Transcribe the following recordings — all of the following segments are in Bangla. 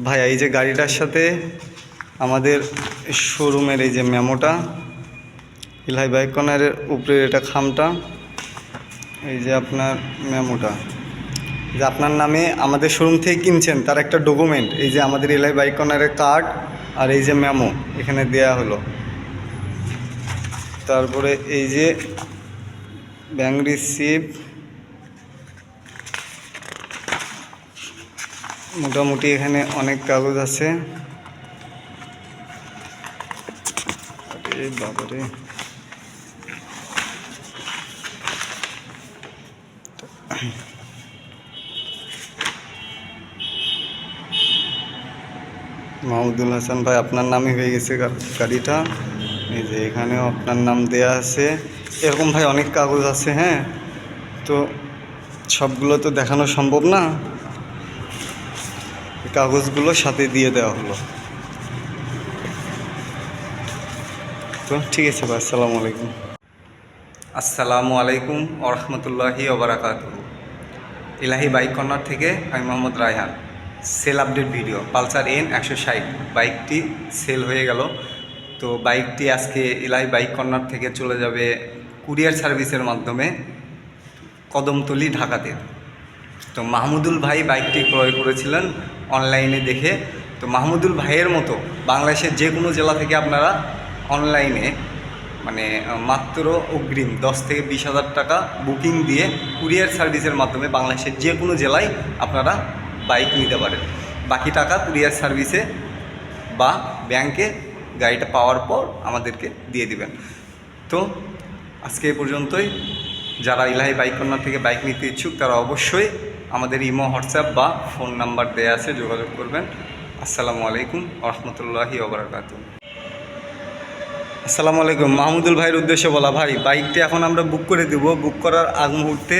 ভাই, এই যে গাড়িটার সাথে আমাদের শোরুমের এই যে মেমোটা ইলহাই বাইক কর্নারের উপরে এটা খামটা, এই যে আপনার মেমোটা। যে আপনার নামে আমাদের শোরুম থেকে কিনছেন, তার একটা ডকুমেন্ট এই যে আমাদের এলআই বাইক কার্ড আর এই যে মেমো এখানে দেয়া হলো। তারপরে এই যে ব্যাঙ্ক রিসিপ্ট মোটামুটি এখানে অনেক কাগজ আছে। বাবারে। মাহমুদুল হাসান ভাই, আপনার নামই হয়ে গেছে গাড়িটা। এই যে এখানেও আপনার নাম দেয়া আছে। এরকম ভাই অনেক কাগজ আছে হ্যাঁ? তো সবগুলো তো দেখানো সম্ভব না? কাগজগুলো সাথে দিয়ে দেওয়া হলো। তো ঠিক আছে ভাই, আসসালামু আলাইকুম। আসসালামু আলাইকুম ওরহমতুল্লাহি ওবরাকাত ইলাহি বাইক কর্নার থেকে আমি Mohammad Raihan. Sale update video, pulsar N একশো ষাট। বাইকটি সেল হয়ে গেল। তো বাইকটি আজকে ইলাহি বাইক কর্নার থেকে চলে যাবে কুরিয়ার সার্ভিসের মাধ্যমে কদমতলি ঢাকাতে। তো মাহমুদুল ভাই বাইকটি ক্রয় করেছিলেন অনলাইনে দেখে, তো মাহমুদুল ভাইয়ের মতো বাংলাদেশের যে কোনো জেলা থেকে আপনারা অনলাইনে মানে মাত্র অগ্রিম দশ থেকে বিশ হাজার টাকা বুকিং দিয়ে কুরিয়ার সার্ভিসের মাধ্যমে বাংলাদেশের যে কোনো জেলায় আপনারা বাইক নিতে পারেন। বাকি টাকা কুরিয়ার সার্ভিসে বা ব্যাংকে গাড়িটা পাওয়ার পর আমাদেরকে দিয়ে দিবেন। তো আজকে এ পর্যন্তই। যারা ইলাহি বাইক কর্নার থেকে বাইক নিতে ইচ্ছুক, তারা অবশ্যই আমাদের ইমো, হোয়াটসঅ্যাপ বা ফোন নাম্বার দেওয়া আছে, যোগাযোগ করবেন। আসসালামু আলাইকুম রহমতুল্লাহি ওবরাকাত আসসালামু আলাইকুম। মাহমুদুল ভাইয়ের উদ্দেশ্যে বলা, ভাই, বাইকটি এখন আমরা বুক করে দেব। বুক করার আগ মুহূর্তে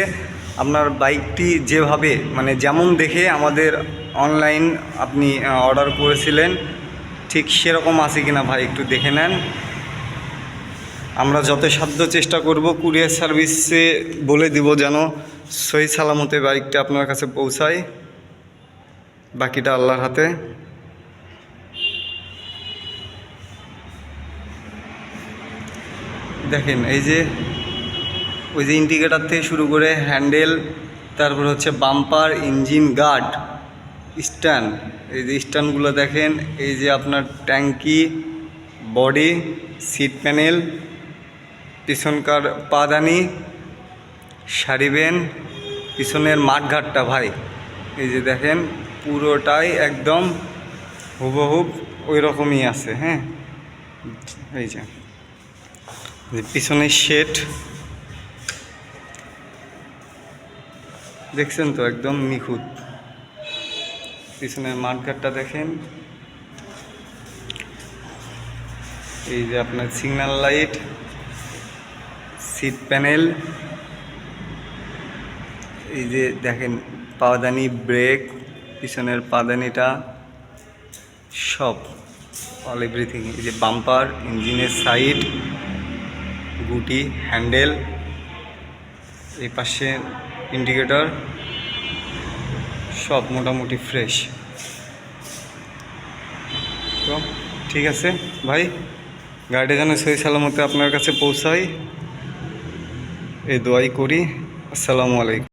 আপনার বাইকটি যেভাবে মানে যেমন দেখে আমাদের অনলাইন আপনি অর্ডার করেছিলেন, ঠিক সেরকম আছে কিনা ভাই একটু দেখে নেন। আমরা যত সাধ্য চেষ্টা করব কুরিয়ার সার্ভিসে বলে দিব যেন সহি সালামতে বাইকটা আপনার কাছে পৌঁছায় বাকিটা আল্লাহর হাতে। দেখেন, এই যে, ওই যে ইন্ডিকেটার থেকে শুরু করে হ্যান্ডেল তারপর হচ্ছে বাম্পার ইঞ্জিন গার্ড স্ট্যান্ড এই যে স্ট্যান্ডগুলো দেখেন, এই যে আপনার ট্যাঙ্কি বডি সিট প্যানেল পিছনকার পাদানি সারিবেন, পিছনের মাঠঘাটটা ভাই। এই যে দেখেন, পুরোটাই একদম হুবহুব ওই রকমই আছে হ্যাঁ? এই যে পিছনের শেড। দেখছেন তো, একদম নিখুঁত। পিছনের মাঠঘাটটা দেখেন। এই যে আপনার সিগন্যাল লাইট সিট প্যানেল এই যে দেখেন, পাদানি ব্রেক, পিছনের পাদানিটা সব অল এভরিথিং এই যে বাম্পার, ইঞ্জিনের সাইড গুটি হ্যান্ডেল এই পাশে ইন্ডিকেটর সব মোটামুটি ফ্রেশ তো ঠিক আছে, ভাই, গাড়িটা যেন সহি সালামতে আপনার কাছে পৌঁছাই এই দোয়াই করি, আসসালামু আলাইকুম।